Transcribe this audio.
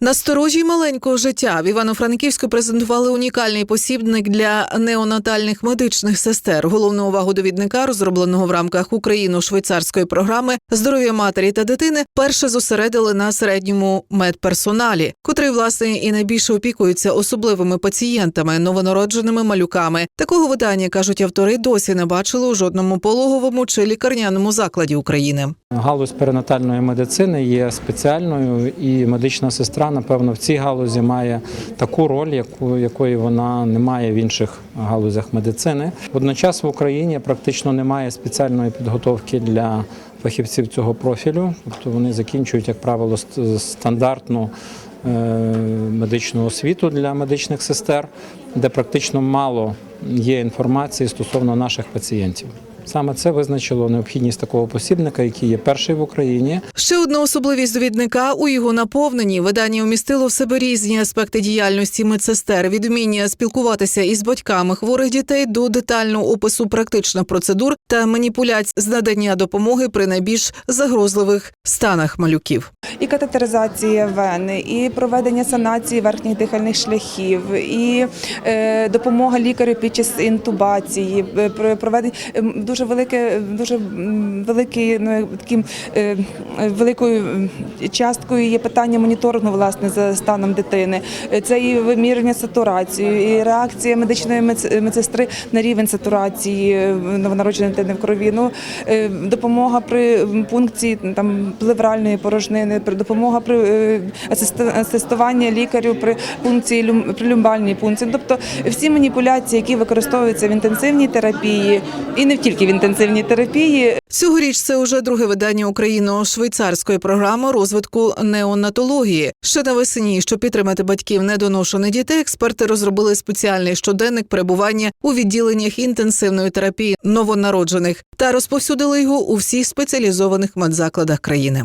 Насторожі маленького життя в Івано-Франківську презентували унікальний посібник для неонатальних медичних сестер. Головну увагу довідника, розробленого в рамках Україно-швейцарської програми здоров'я матері та дитини, перше зосередили на середньому медперсоналі, котрий власне і найбільше опікується особливими пацієнтами, новонародженими малюками. Такого видання кажуть автори, досі не бачили у жодному пологовому чи лікарняному закладі України. Галузь перинатальної медицини є спеціальною, і медична сестра, напевно, в цій галузі має таку роль, яку якої вона не має в інших галузях медицини. Водночас в Україні практично немає спеціальної підготовки для фахівців цього профілю, тобто вони закінчують, як правило, стандартну. е, Медичну освіту для медичних сестер, де практично мало є інформації стосовно наших пацієнтів. Саме це визначило необхідність такого посібника, який є перший в Україні. Ще одна особливість довідника у його наповненні. Видання вмістило в себе різні аспекти діяльності медсестер, від вміння спілкуватися із батьками хворих дітей до детального опису практичних процедур та маніпуляцій з надання допомоги при найбільш загрозливих станах малюків. і катетеризація вени, і проведення санації верхніх дихальних шляхів, і е, допомога лікарю під час інтубації, е, про- проведення ем, дуже велике, дуже м, великий ну, таким е, великою часткою є питання моніторингу власне за станом дитини. Е, Це і вимірювання сатурації, і реакція медичної медс- медсестри на рівень сатурації е, новонародженої дитини в крові. Ну, допомога при пункції там плевральної порожнини, допомога при е, асист- лікарю при пункції при люмбальній пункції. Тобто всі маніпуляції, які використовуються в інтенсивній терапії, і не тільки в інтенсивній терапії, Цьогоріч це уже друге видання Україно-швейцарської програми розвитку неонатології. Ще навесні, щоб підтримати батьків недоношених дітей, експерти розробили спеціальний щоденник перебування у відділеннях інтенсивної терапії новонароджених та розповсюдили його у всіх спеціалізованих медзакладах країни.